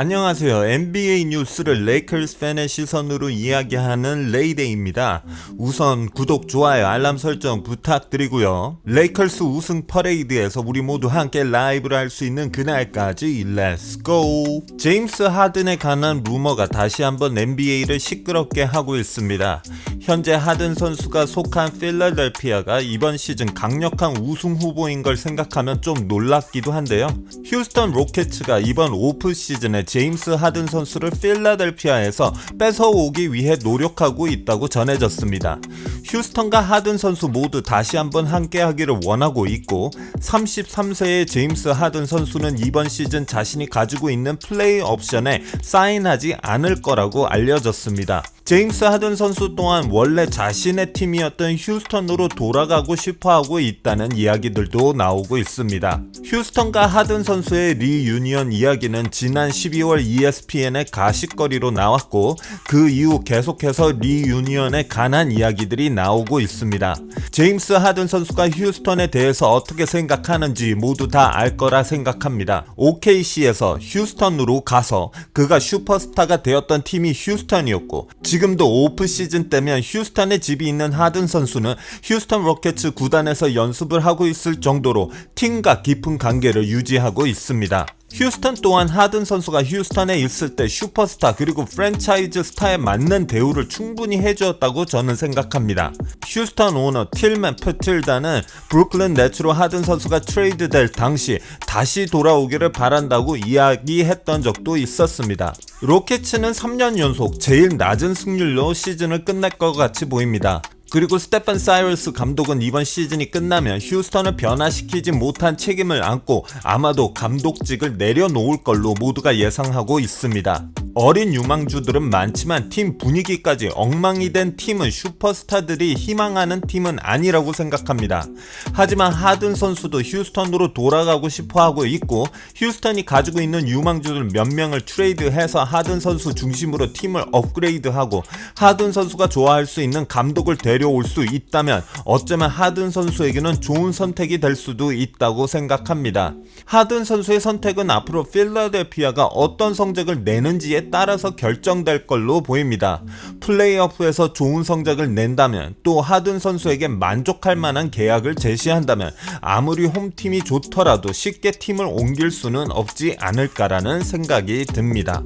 안녕하세요. NBA 뉴스를 레이커스 팬의 시선으로 이야기하는 레이데이입니다. 우선 구독, 좋아요, 알람 설정 부탁드리고요. 레이커스 우승 퍼레이드에서 우리 모두 함께 라이브를 할 수 있는 그날까지 렛츠 고! 제임스 하든에 관한 루머가 다시 한번 NBA를 시끄럽게 하고 있습니다. 현재 하든 선수가 속한 필라델피아가 이번 시즌 강력한 우승 후보인 걸 생각하면 좀 놀랍기도 한데요. 휴스턴 로켓츠가 이번 오프 시즌에 제임스 하든 선수를 필라델피아에서 뺏어오기 위해 노력하고 있다고 전해졌습니다. 휴스턴과 하든 선수 모두 다시 한번 함께하기를 원하고 있고 33세의 제임스 하든 선수는 이번 시즌 자신이 가지고 있는 플레이 옵션에 사인하지 않을 거라고 알려졌습니다. 제임스 하든 선수 또한 원래 자신의 팀이었던 휴스턴으로 돌아가고 싶어 하고 있다는 이야기들도 나오고 있습니다. 휴스턴과 하든 선수의 리유니언 이야기는 지난 12월 ESPN의 가십거리로 나왔고 그 이후 계속해서 리유니언에 관한 이야기들이 나오고 있습니다. 제임스 하든 선수가 휴스턴에 대해서 어떻게 생각하는지 모두 다 알 거라 생각합니다. OKC에서 휴스턴으로 가서 그가 슈퍼스타가 되었던 팀이 휴스턴이었고 지금도 오프 시즌 때면 휴스턴에 집이 있는 하든 선수는 휴스턴 로켓츠 구단에서 연습을 하고 있을 정도로 팀과 깊은 관계를 유지하고 있습니다. 휴스턴 또한 하든 선수가 휴스턴에 있을 때 슈퍼스타 그리고 프랜차이즈 스타에 맞는 대우를 충분히 해주었다고 저는 생각합니다. 휴스턴 오너 틸맨 페틸다는 브루클린 네츠로 하든 선수가 트레이드 될 당시 다시 돌아오기를 바란다고 이야기했던 적도 있었습니다. 로켓츠는 3년 연속 제일 낮은 승률로 시즌을 끝낼 것 같이 보입니다. 그리고 스테판 사이러스 감독은 이번 시즌이 끝나면 휴스턴을 변화시키지 못한 책임을 안고 아마도 감독직을 내려놓을 걸로 모두가 예상하고 있습니다. 어린 유망주들은 많지만 팀 분위기까지 엉망이 된 팀은 슈퍼스타들이 희망하는 팀은 아니라고 생각합니다. 하지만 하든 선수도 휴스턴으로 돌아가고 싶어 하고 있고 휴스턴이 가지고 있는 유망주들 몇 명을 트레이드해서 하든 선수 중심으로 팀을 업그레이드하고 하든 선수가 좋아할 수 있는 감독을 데려올 수 있다면 어쩌면 하든 선수에게는 좋은 선택이 될 수도 있다고 생각합니다. 하든 선수의 선택은 앞으로 필라델피아가 어떤 성적을 내는지에 따라서 결정될 걸로 보입니다. 플레이오프에서 좋은 성적을 낸다면 또 하든 선수에게 만족할 만한 계약을 제시한다면 아무리 홈팀이 좋더라도 쉽게 팀을 옮길 수는 없지 않을까라는 생각이 듭니다.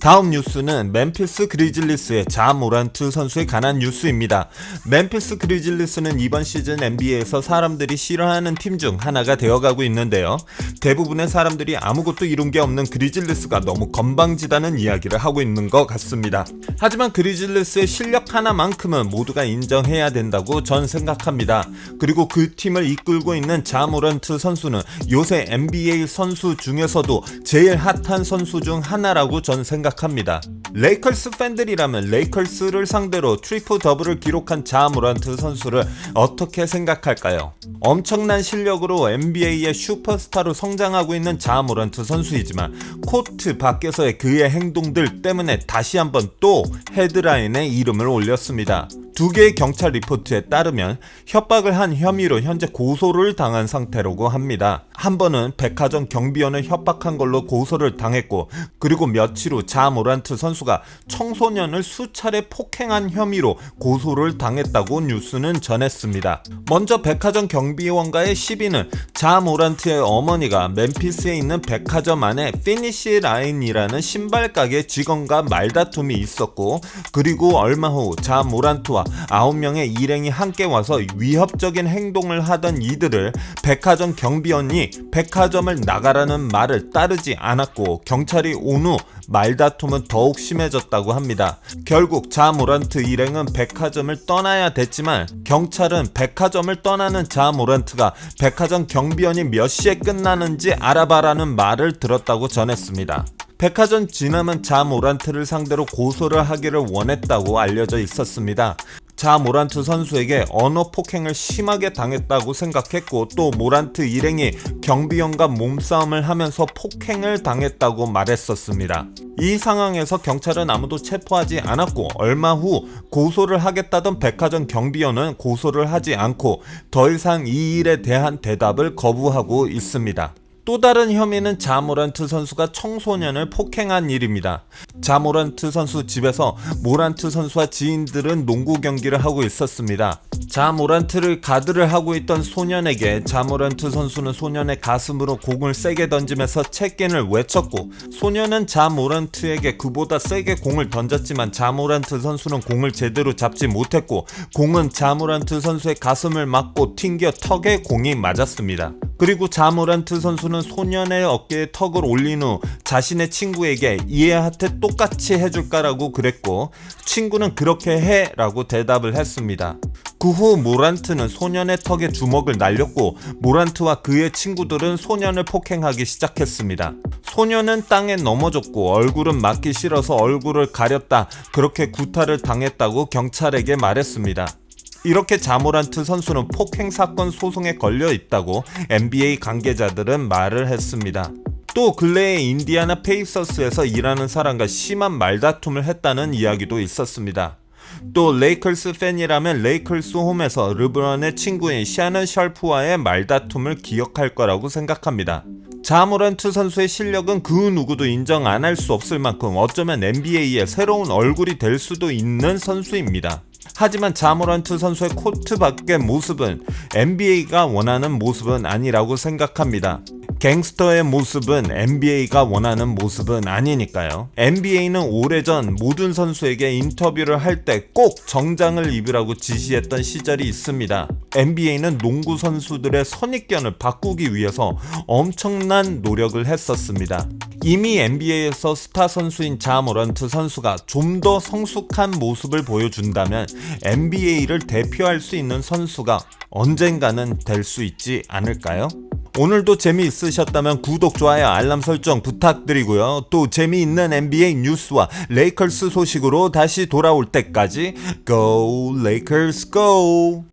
다음 뉴스는 멤피스 그리즐리스의 자 모란트 선수에 관한 뉴스입니다. 멤피스 그리즐리스는 이번 시즌 NBA에서 사람들이 싫어하는 팀 중 하나가 되어가고 있는데요. 대부분의 사람들이 아무것도 이룬 게 없는 그리즐리스가 너무 건방지다는 이야기를 하고 있는 것 같습니다. 하지만 그리즐리스의 실력 하나만큼은 모두가 인정해야 된다고 전 생각합니다. 그리고 그 팀을 이끌고 있는 자 모란트 선수는 요새 NBA 선수 중에서도 제일 핫한 선수 중 하나라고 전 생각합니다. 생각합니다. 레이컬스 팬들이라면 레이컬스를 상대로 트리플 더블을 기록한 자모란트 선수를 어떻게 생각할까요? 엄청난 실력으로 NBA의 슈퍼스타로 성장하고 있는 자모란트 선수이지만 코트 밖에서의 그의 행동들 때문에 다시 한번 또 헤드라인에 이름을 올렸습니다. 두 개의 경찰 리포트에 따르면 협박을 한 혐의로 현재 고소를 당한 상태라고 합니다. 한 번은 백화점 경비원을 협박한 걸로 고소를 당했고 그리고 며칠 후 자모란트 선수 가 청소년을 수차례 폭행한 혐의로 고소를 당했다고 뉴스는 전했습니다. 먼저 백화점 경비원과의 시비는 자 모란트의 어머니가 멤피스에 있는 백화점 안에 피니시 라인이라는 신발 가게 직원과 말다툼이 있었고 그리고 얼마 후 자 모란트와 9명의 일행이 함께 와서 위협적인 행동을 하던 이들을 백화점 경비원이 백화점을 나가라는 말을 따르지 않았고 경찰이 온 후 말다툼은 더욱 심해졌다고 합니다. 결국 자모란트 일행은 백화점을 떠나야 됐지만 경찰은 백화점을 떠나는 자모란트가 백화점 경비원이 몇 시에 끝나는지 알아봐라는 말을 들었다고 전했습니다. 백화점 지남은 자 모란트를 상대로 고소를 하기를 원했다고 알려져 있었습니다. 자 모란트 선수에게 언어 폭행을 심하게 당했다고 생각했고 또 모란트 일행이 경비원과 몸싸움을 하면서 폭행을 당했다고 말했었습니다. 이 상황에서 경찰은 아무도 체포하지 않았고 얼마 후 고소를 하겠다던 백화점 경비원은 고소를 하지 않고 더 이상 이 일에 대한 대답을 거부하고 있습니다. 또 다른 혐의는 자모란트 선수가 청소년을 폭행한 일입니다. 자모란트 선수 집에서 모란트 선수와 지인들은 농구 경기를 하고 있었습니다. 자모란트를 가드를 하고 있던 소년에게 자모란트 선수는 소년의 가슴으로 공을 세게 던지면서 채겐을 외쳤고 소년은 자모란트에게 그보다 세게 공을 던졌지만 자모란트 선수는 공을 제대로 잡지 못했고 공은 자모란트 선수의 가슴을 맞고 튕겨 턱에 공이 맞았습니다. 그리고 자모란트 선수는 소년의 어깨에 턱을 올린 후 자신의 친구에게 이해한테 똑같이 해줄까라고 그랬고 친구는 그렇게 해라고 대답을 했습니다. 그 후 모란트는 소년의 턱에 주먹을 날렸고 모란트와 그의 친구들은 소년을 폭행하기 시작했습니다. 소년은 땅에 넘어졌고 얼굴은 맞기 싫어서 얼굴을 가렸다 그렇게 구타를 당했다고 경찰에게 말했습니다. 이렇게 자모란트 선수는 폭행 사건 소송에 걸려 있다고 NBA 관계자들은 말을 했습니다. 또 근래에 인디아나 페이서스에서 일하는 사람과 심한 말다툼을 했다는 이야기도 있었습니다. 또 레이컬스 팬이라면 레이컬스 홈에서 르브론의 친구인 샤넌 셜프와의 말다툼을 기억할 거라고 생각합니다. 자모란트 선수의 실력은 그 누구도 인정 안 할 수 없을 만큼 어쩌면 NBA의 새로운 얼굴이 될 수도 있는 선수입니다. 하지만 자모란트 선수의 코트 밖의 모습은 NBA가 원하는 모습은 아니라고 생각합니다. 갱스터의 모습은 NBA가 원하는 모습은 아니니까요. NBA는 오래전 모든 선수에게 인터뷰를 할 때 꼭 정장을 입으라고 지시했던 시절이 있습니다. NBA는 농구 선수들의 선입견을 바꾸기 위해서 엄청난 노력을 했었습니다. 이미 NBA에서 스타 선수인 자모런트 선수가 좀 더 성숙한 모습을 보여준다면 NBA를 대표할 수 있는 선수가 언젠가는 될 수 있지 않을까요? 오늘도 재미있으셨다면 구독, 좋아요, 알람 설정 부탁드리고요. 또 재미있는 NBA 뉴스와 레이컬스 소식으로 다시 돌아올 때까지 Go Lakers Go!